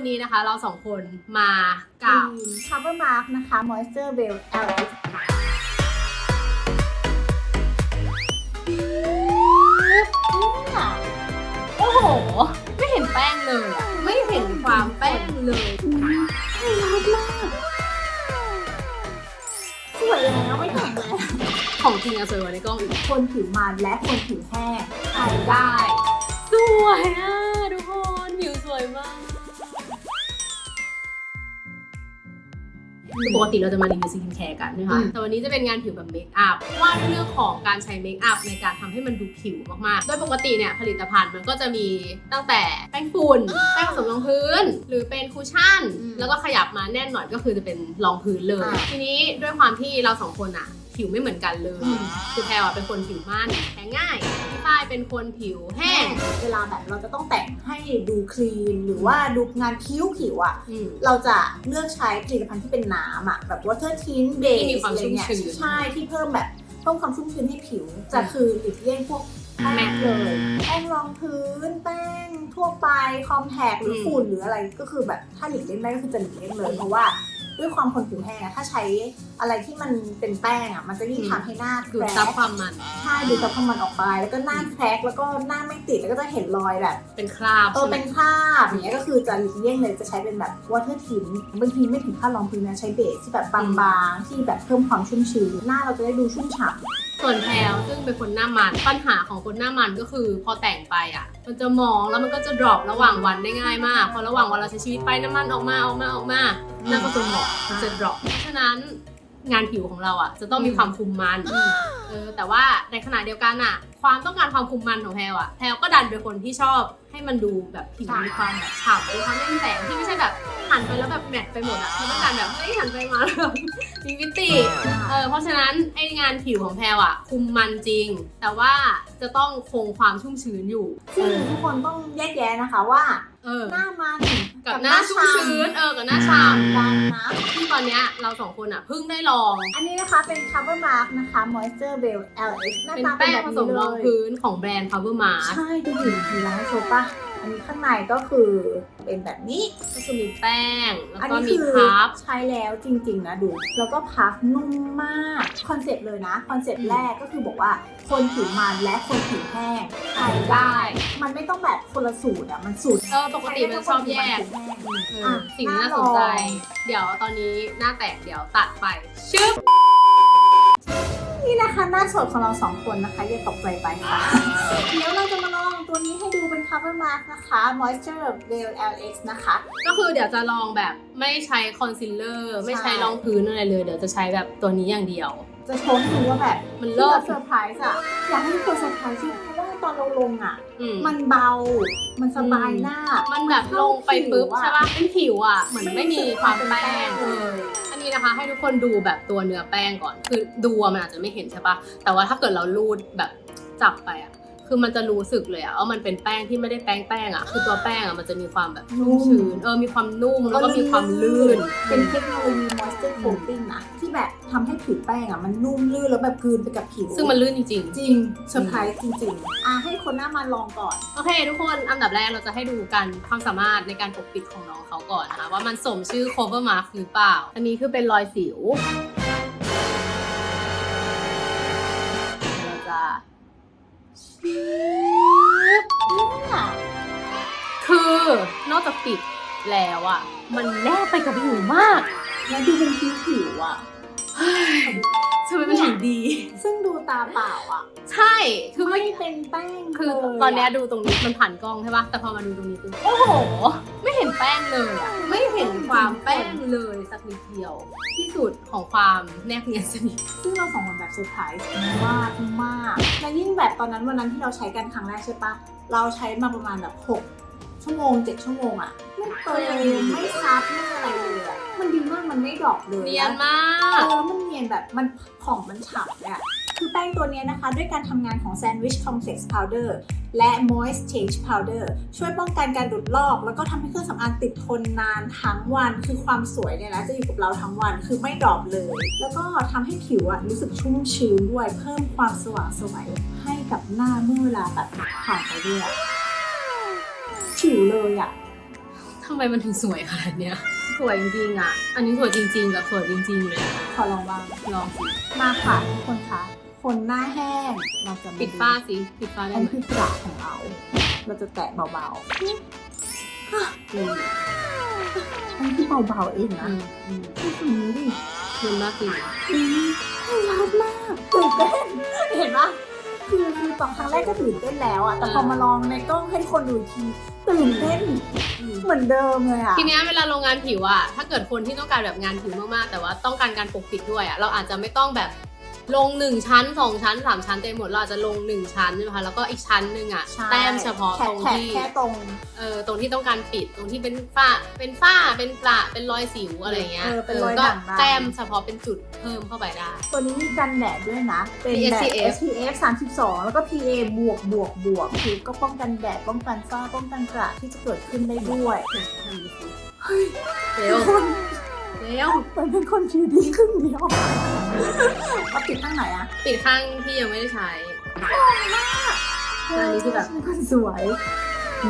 วันนี้นะคะ เราสองคนมากับคัฟเวอร์มาร์กนะคะ Moisture Veil LX เนี่ยโอ้โห ไม่เห็นแป้งเลยอะไม่เห็นความแป้งเลยไฮไลท์มากสวยแล้วไม่แข็งแล้วของจริงอะสวยกว่าในกล้องอีกคนผิวมันและคนผิวแห้งใช้ได้ สวยอะ คือปกติเราจะมารีวิวสกินแคร์กันนะคะอืมแต่วันนี้จะเป็นงานผิวแบบเมคอัพว่าด้วยเรื่องของการใช้เมคอัพในการทำให้มันดูผิวมากๆ โดยปกติเนี่ยผลิตภัณฑ์มันก็จะมีตั้งแต่แป้งฝุ่น แป้งผสมรองพื้น หรือเป็นคุชชั่นอืมแล้วก็ขยับมาแน่นหน่อยก็คือจะเป็นรองพื้นเลยอ่าทีนี้ด้วยความที่เราสองคนอะ ผิวไม่เหมือนกันเลยอืมคือแพรอะเป็นคนผิวมันแพ้ง่ายพี่ฝ้ายเป็นคนผิวแห้ง เวลาแบบเราจะต้องแต่งให้ดูคลีนหรือว่าดูงานคิ้วผิวอะอืม เราจะเลือกใช้ผลิตภัณฑ์ที่เป็นน้ำอะแบบ water tint base ที่มีความอะไรเงี้ยชุ่มชื้น ใช่ที่เพิ่มแบบเพิ่มความชุ่มชื้นให้ผิว จะคือหลีกเลี่ยงพวกแป้แม็งกเลย แป้งรองพื้น แป้งทั่วไป คอมแพกหรืออม ฝุ่นหรืออะไรก็คือแบบถ้าหลีกเลี่ยงได้ก็คือจะหลีกเลี่ยงเลย เพราะว่า ด้วยความคนผิวแห้งอะถ้าใช้อะไรที่มันเป็นแป้งอะมันจะยิ่งทำให้หน้าแคดูดรซับกความมัน ใช่ดูดซับความมันออกไป แล้วก็หน้าแครกแล้วก็หน้าไม่ติดแล้วก็จะเห็นรอยแบบ เป็นคราบเออใช่ไหมเป็นคราบอย่างเงี้ยก็คือจะหลีกเลี่ยงเลยจะใช้เป็นแบบ water tint บางทีไม่ถึงขั้นรองพื้นนะใช้เบสที่แบบบางๆที่แบบเพิ่มความชุ่มชื้นหน้าเราจะได้ดูชุ่มฉ่ ส่วนแพลวซึ่งเป็นคนหน้ามันปัญหาของคนหน้ามันก็คือพอแต่งไปอะ มันจะมองแล้วมันก็จะดรอประหว่างวันได้ง่ายมาก พอระหว่างวันเราใช้ชีวิตไปน้ำมันออกมาออกมาออกมาหน้าก็จะหมองมันจะดรอปเพราะฉะนั้นงานผิวของเราอะจะต้องมีความคุมมันเออแต่ว่าในขณะเดียวกันอะ ความต้องการความคุมมันของแพลวอะแพลวก็ดันเป็นคนที่ชอบให้มันดูแบบผิวมีความแบบฉ่ำมีความเล่นแสงที่ไม่ใช่แบบหันไปแล้วแบบแมทไปหมดอะคือต้องการแบบเฮ้ยหันไปมาแล้วแบบมีมิติเออเพราะฉะนั้นไอ้งานผิวของแพลวอะคุมมันจริง แต่ว่าจะต้องคงความชุ่มชื้นอยู่ำซึ่งทุกคนต้องแยกแยะนะคะว่าเออหน้ามันกับหน้าชุ่มชื้นเออกับหน้าฉ่กันนะำที่ตอนเนี้ยเราสองคนอะเพิ่งได้ลอง อันนี้นะคะเป็น cover mark นะคะ moisture veil LX หน้าเป็นตาเป็แป้นงแบบผนี้สมรองเลยพื้นของแบรนด์ Power Mask ใช่ดูดิดีแล้วโชว์ปะอันนี้ข้างในก็คือเป็นแบบนี้ ก็คือมีแป้ง แล้วอันก็นี้มีคือพับใช้แล้วจริง ๆ นะดู แล้วก็พับนุ่มมากคอนเซ็ปต์เลยนะ คอนเซ็ปอืต์มแรกก็คือบอกว่าคนผิวมันและคนผิวแห้งใช้ได้ได้ มันไม่ต้องแบบคนละสูตรอะมันสูตรเออปกติมันชอบแยกใช้ได้ทั้งคนผิวมันผิวแห้งเออสิ่งที่น่าสนใจ เดี๋ยวตอนนี้หน้าแตกเดี๋ยวตัดไปชึบ นี่นะคะหน้าสดของเราสองคนนะคะอย่าตกใจไปค่ะ เดี๋ยวเราจะมาลองตัวนี้ให้ดูเป็น cover mark นะคะ moisture veil LX นะคะ ก็คือเดี๋ยวจะลองแบบไม่ใช้คอนซีลเลอร์ไม่ใช้รองพื้นอะไรเลย เดี๋ยวจะใช้แบบตัวนี้อย่างเดียว จะโชว์ให้ดูว่าแบบมันที่เลิเราศเซอร์ไพรส์อะอยากให้ทุกคนเซอร์ไพรส์เพราะว่าตอนเราลงอะอืม มันเบา มันสบายหน้า มันแบบลงไปปุ๊บใช่ปะเป็นผิวอะ เหมือนไม่มีความแป้งเลเออยอั นี้นะคะ ให้ทุกคนดูแบบตัวเนื้อแป้งก่อน คือดูอะมันอาจจะไม่เห็นใช่ปะแต่ว่าถ้าเกิดเราลูดแบบจับไปอะ คือมันจะรู้สึกเลยอะว่ามันเป็นแป้งที่ไม่ได้แป้งแป้งอะคือตัวแป้งอะมันจะมีความแบบนุ่มชื้นเออมีความนุ่มแล้วก็มีความลื่น เป็นเทคโนโลยี moisture coating นะที่แบบทำให้ผิวแป้งอะมันนุ่มลื่นแล้วแบบกลืนไปกับผิวซึ่งมันลื่นจริงจริงเซอร์ไพรส์จริงๆอะให้คนหน้ามาลองก่อน ๆ โอเค ทุกคนอันดับแรกเราจะให้ดูกันความสามารถในการปกปิดของน้องเขาก่อนนะคะว่ามันสมชื่อ cover mark หรือเปล่า อันนี้คือเป็นรอยสิว คือนอกจากปิดแล้วอะมันแนบไปกับผิวมาก แล้วดูเป็นผิวผิวๆอะทำไมมันถึงดี ซึ่งดูตาเปล่าอะใช่ คือไม่ไม่เป็นแป้งคือเลยตอนเนี้ยดูตรงนี้มันผ่านกล้องใช่ปะแต่พอมาดูตรงนี้คือโอ้โหไม่ เห็นแป้งเลยอะไม่เห็นความแป้งเลยสักนิดเดียว ที่สุดของความแนบเนียนสนิทซึ่งเราสองคนแบบเซอร์ไพรส์มากมากและยิ่งแบบตอนนั้นวันนั้นที่เราใช้กันครั้งแรกใช่ปะเราใช้มาประมาณแบบหกชั่วโมงเจ็ดชั่วโมงอะไม่เติมไม่ซับไม่อะไรเลยอะ มันดีมากมันไม่ดรอกเลยเนียนมาเอกอแล้วมันเนียนแบบมันของมันฉ่ำเนี่ยคือแป้งตัวเนี้ยนะคะ ด้วยการทำงานของ Sandwich Complex Powder และ Moist Change Powder ช่วยป้องกันการหลุดลอก แล้วก็ทำให้เครื่องสำอางติดทนนานทั้งวัน คือความสวยเนี่ยนะจะอยู่กับเราทั้งวัน คือไม่ดรอปเลย แล้วก็ทำให้ผิวอะรู้สึกชุ่มชื้นด้วย เพิ่มความสว่างไสวยให้กับหน้าเมื่อเวลาแบบผ่านไปด้วยอะผิวเลยอะททำไมมันถึงสวยขนาดเนี้ย สวยจริงๆอะ อันนี้สวยจริงๆแบบสวยจริง ๆ เลยอะขอลองบ้างลองสิ มาค่ะทุกคนคะคนหน้าแห้งเราจะมปิดฝ้าสิ ปิดฝ้าได้อันไหมนี้คือกระของเรา เราจะแตะเบาอืมๆอันนี้คือเบาๆเองอืนะมอืมดูฝั่งนี้ดิมันมากจริง อืมชัดมากตื่นเต้นเห็นปะ คือคือตอนครั้งแรกก็ตื่นเต้นแล้วอะแต่พอมาลองในกล้องให้คนดูอีกทีตื่นเต้นอืมเหมือนเดิมเลยอะทีเนี้ยเวลาลงงานผิวอะถ้าเกิดคนที่ต้องการแบบงานผิวมากๆ แต่ว่าต้องการการปกปิดด้วยอะเราอาจจะไม่ต้องแบบ ลงหนึ่งชั้นสองชั้นสามชั้นเต็มหมดเราอาจจะลงหนึ่งชั้นใช่ไหมคะแล้วก็อีกชั้นหนึ่งอะใช่แต้มเฉพาะแค่ตรงแค่ที่แค่ตรง เออตรงที่ต้องการปิดตรงที่เป็นฝ้าเป็นฝ้าเป็นกระเป็นรอยสิวอะไรเงี้ยเออเป็นรอยก็ด่างดำ แต้มเฉพาะเป็นจุดเพิ่มเข้าไปได้ ตัวนี้มีกันแดดด้วยนะ เป็นมีแบบ SPF SPF 32 แล้วก็ PA บวกบวกบวกคือก็ป้องกันแดดป้องกันฝ้าป้องกันกระที่จะเกิดขึ้นได้ด้วยไหนทำดูสิ เร็วคนเร็วมันเป็นคนผิวดีครึ่งเดียวเอาปิดข้างไหนอะปิดข้างที่ยังไม่ได้ใช้อันนี้คือแบบฉันเป็นคนสวย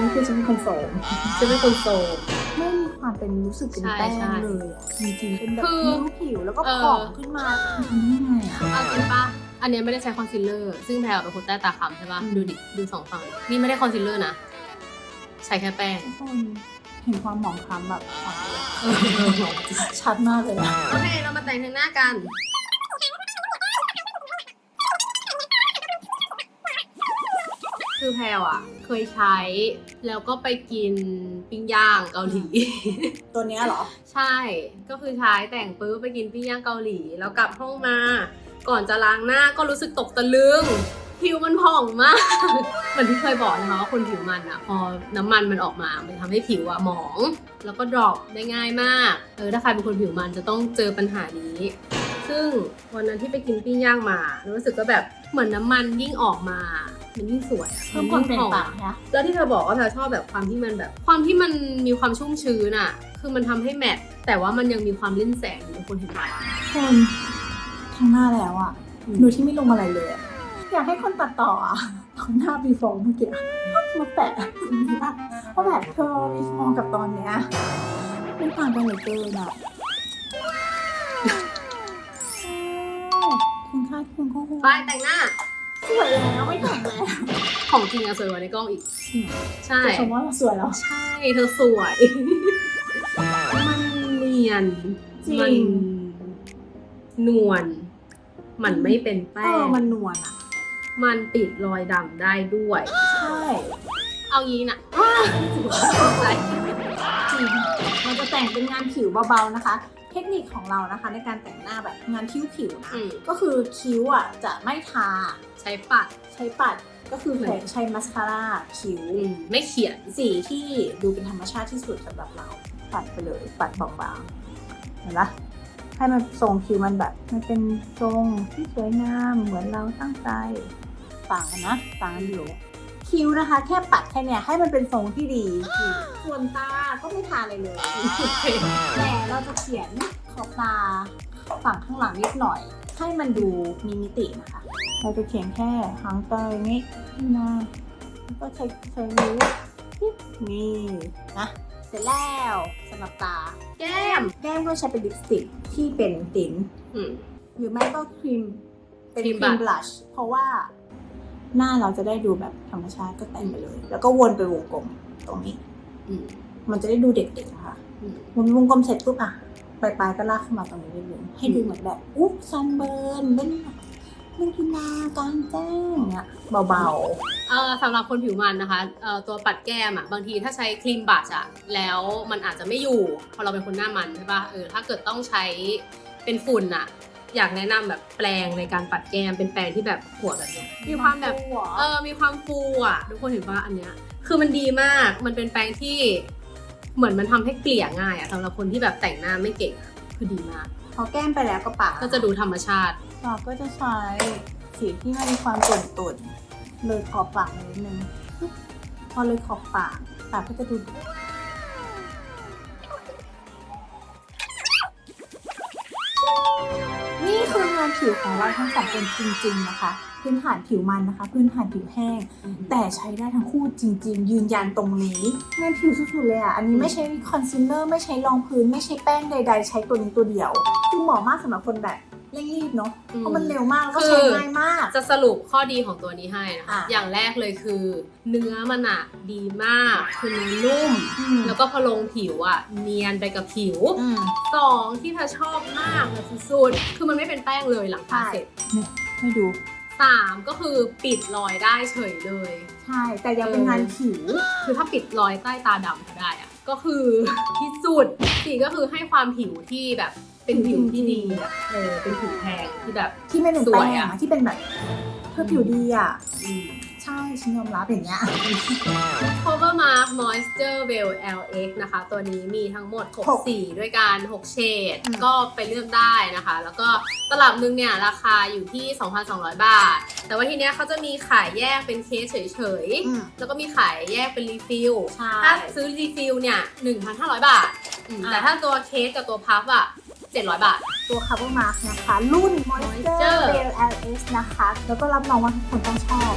นี่คือฉันเป็นคนโสมจะเป็นคนโซมไม่มีความเป็นรู้สึกเป็นใช่แป้งใช่เลยอะจริงๆเป็นแบบคือผิวผิวแล้วก็เออผ่องขึ้นมาทำได้ไงอะเอาจริงปะอันเนี้ยไม่ได้ใช้คอนซีลเลอร์ ซึ่งแพรเป็นคนใต้ตาคำใช่ปะอืมดูดิ ดูสองฝั่ง นี่ไม่ได้คอนซีลเลอร์นะ ใช้แค่แป้ง ทุกคน เห็นความหมองคล้ำแบบอ่อนเลยเออชัดมากเลยอะโอเค เรามาแต่งทางหน้ากัน คือแพรอะเคยใช้ แล้วก็ไปกินปิ้งย่างเกาหลี ตัวเนี้ยเหรอ ใช่ ก็คือใช้แต่งปุ๊บไปกินปิ้งย่างเกาหลี แล้วกลับห้องมา ก่อนจะล้างหน้าก็รู้สึกตกตะลึง ผิวมันผ่องมาก เหมือนที่เคยบอกนะคะว่าคนผิวมันอะพอน้ำมันมันออกมามันทำให้ผิวอะหมอง แล้วก็ดรอปได้ง่ายมาก เออถ้าใครเป็นคนผิวมันจะต้องเจอปัญหานี้ ซึ่งวันนั้นที่ไปกินปิ้งย่างมา รู้สึกก็แบบเหมือนน้ำมันยิ่งออกมา มันยิ่งสวยอะเพิ่มความเปลี่ยนแปลงนะแล้วที่เธอบอกว่าเธอชอบแบบความที่มันแบบ ความที่มันมีความชุ่มชื้นอะคือมันทำให้แมทแต่ว่ามันยังมีความเล่นแสงอยู่ในคนเห็นไหม คนทั้งหน้าแล้วอะ อืมดูที่ไม่ลงอะไรเลยอะ อยากให้คนตัดต่ออะเอาหน้า before เมื่อกี้อะมาแปะตรงนี้อะว่าแบบเธอ before กับตอนเนี้ยมันต่างกันเหลือเกินอะอ้าวคุณค่าที่คุณก็คงไปแต่งหน้า สวยแล้วไม่แต่งแล้วของจริงอะสวยกว่าในกล้องอีกจริงเหรอใช่จะชมว่าเราสวยแล้ว ใช่เธอสวย มันเนียนจริงมันนวล มันไม่เป็นเอแป้องมันนวลอะ มันปิดรอยดำได้ด้วย ใช่ เอางี้นะใช่จริงเราจะแต่งเป็นงานผิวเบาๆนะคะ เทคนิคของเรานะคะ ในการแต่งหน้าแบบงานคิ้วผิวๆนะอืมก็คือคิ้วอะจะไม่ทา ใช้ปัดใช้ปัดก็คือเหมือนใช้มัสคาร่าคิ้ว อืมไม่เขียน สีที่ดูเป็นธรรมชาติที่สุดสำหรับเรา ปัดไปเลย ปัดบางๆเห็นปะให้มันทรงคิ้วมันแบบ มันเป็นทรงที่สวยงามเหมือนเราตั้งใจ ต่างกันนะ ต่างกันอยู่ คิ้วนะคะ แค่ปัดแค่เนี้ยให้มันเป็นทรงที่ดี ส่วนตาก็ไม่ทาอะไรเลย แต่เราจะเขียนขอบตาฝั่งข้างหลังนิดหน่อย ให้มันดูมีมิตินะคะ เราจะเขียนแค่หางตาอย่างนี้ขึ้นมาแล้วก็ใช้ใช้นิ้วปิ๊บนี่นะเสร็จแล้วสำหรับตา แก้ม แก้มก็ใช้เป็นลิปสติกที่เป็นติ้นอืมหรือไม่ก็ครีม เป็นครีคมรีม blush บลัชเพราะว่า หน้าเราจะได้ดูแบบธรรมชาติก็แต่งไปเลย แล้วก็วนไปวงกลมตรงนี้ อืมมันจะได้ดูเด็กๆนะคะอืม วนวงกลมเสร็จปุ๊บอะปลายปลายๆก็ลากเข้ามาตรงนี้นิดนึงให้ดูเหมือนแบบอุ๊บซันเบิร์นเล่นเล่นกีฬากลางแจ้งเนี่ยเบาเอ่อสำหรับคนผิวมันนะคะเอ่อตัวปัดแก้มอะบางทีถ้าใช้ครีมบัชอะแล้วมันอาจจะไม่อยู่เพราะเราเป็นคนหน้ามันใช่ปะเออถ้าเกิดต้องใช้เป็นฝุ่นอะ อยากแนะนำแบบแปรงในการปัดแก้มเป็นแปรงที่แบบหัวแบบเนี้ยๆมีความแบบ หัวเออ มีความฟูอะ ทุกคนเห็นว่าอันเนี้ย คือมันดีมาก มันเป็นแปรงที่ เหมือนมันทำให้เกลี่ยง่ายอะสำหรับคนที่แบบแต่งหน้าไม่เก่งอะคือดีมาก พอแก้มไปแล้วก็ปากก็จะดูธรรมชาติ ปากก็จะใช้สีที่มันมีความตุ่นตุ่นๆเลยขอบปากมานิดนึงปุ๊บพอเลยขอบปากปากก็จะดู นี่คืองานผิวของเราทั้งสองคนจริง ๆ นะคะคืพื้นฐานผิวมันนะคะ พื้นฐานผิวแห้ง แต่ใช้ได้ทั้งคู่จริง ๆ ยืนยันตรงนี้ งานผิวสุดๆเลยอะ อันนี้ไม่ใช้คอนซีลเลอร์ไม่ใช้รองพื้น ไม่ใช้แป้งใด ๆ ใช้ตัวนี้ตัวเดียว คือเหมาะมากสำหรับคนแบบ เร่งรีบเนาะเพราะมันเร็วมากแล้วก็ใช้ง่ายมาก จะสรุปข้อดีของตัวนี้ให้นะคะ อะอย่างแรกเลยคือ เนื้อมันอะดีมากคือเนื้อนุ่ม อืม แล้วก็พอลงผิวอะเนียนไปกับผิว อืม สองที่เธอชอบมากเลยสุดๆคือมันไม่เป็นแป้งเลยหลังทาใช่เสร็จให้ดู สามก็คือปิดรอยได้เฉยเลย ใช่ แต่ยังเป็นงานผิว คือถ้าปิดรอยใต้ตาดำเขาได้อะก็คือ ที่สุดสี่ก็คือให้ความผิวที่แบบ เป็นผิวที่ดีอะเออเป็นผิวแพงที่แบบ ที่ไม่เป็นสวแป้ยงอะ อะที่เป็นแบบเธอผิวดีอะ อืม ใช่ฉันยอมรับอย่างเงี้ย Cover Mark Moisture Veil LX นะคะ ตัวนี้มีทั้งหมด หก6 สีด้วยกัน6เฉดอืม ก็ไปเลือกได้นะคะ แล้วก็ตลับนึงเนี่ย ราคาอยู่ที่ 2,200 บาท แต่ว่าทีเนี้ยเขาจะมีขายแยกเป็นเคสเฉยอืม ๆ แล้วก็มีขายแยกเป็นรีฟิลใช่ ถ้าซื้อรีฟิลเนี่ย 1,500 บาทอืมอะแต่ถ้าตัวเคสกับตัวพัฟอะ 700 บาท ตัว cover mark นะคะ รุ่น moisture Moisture veil ls นะคะ แล้วก็รับรองว่าทุกคนต้องชอบ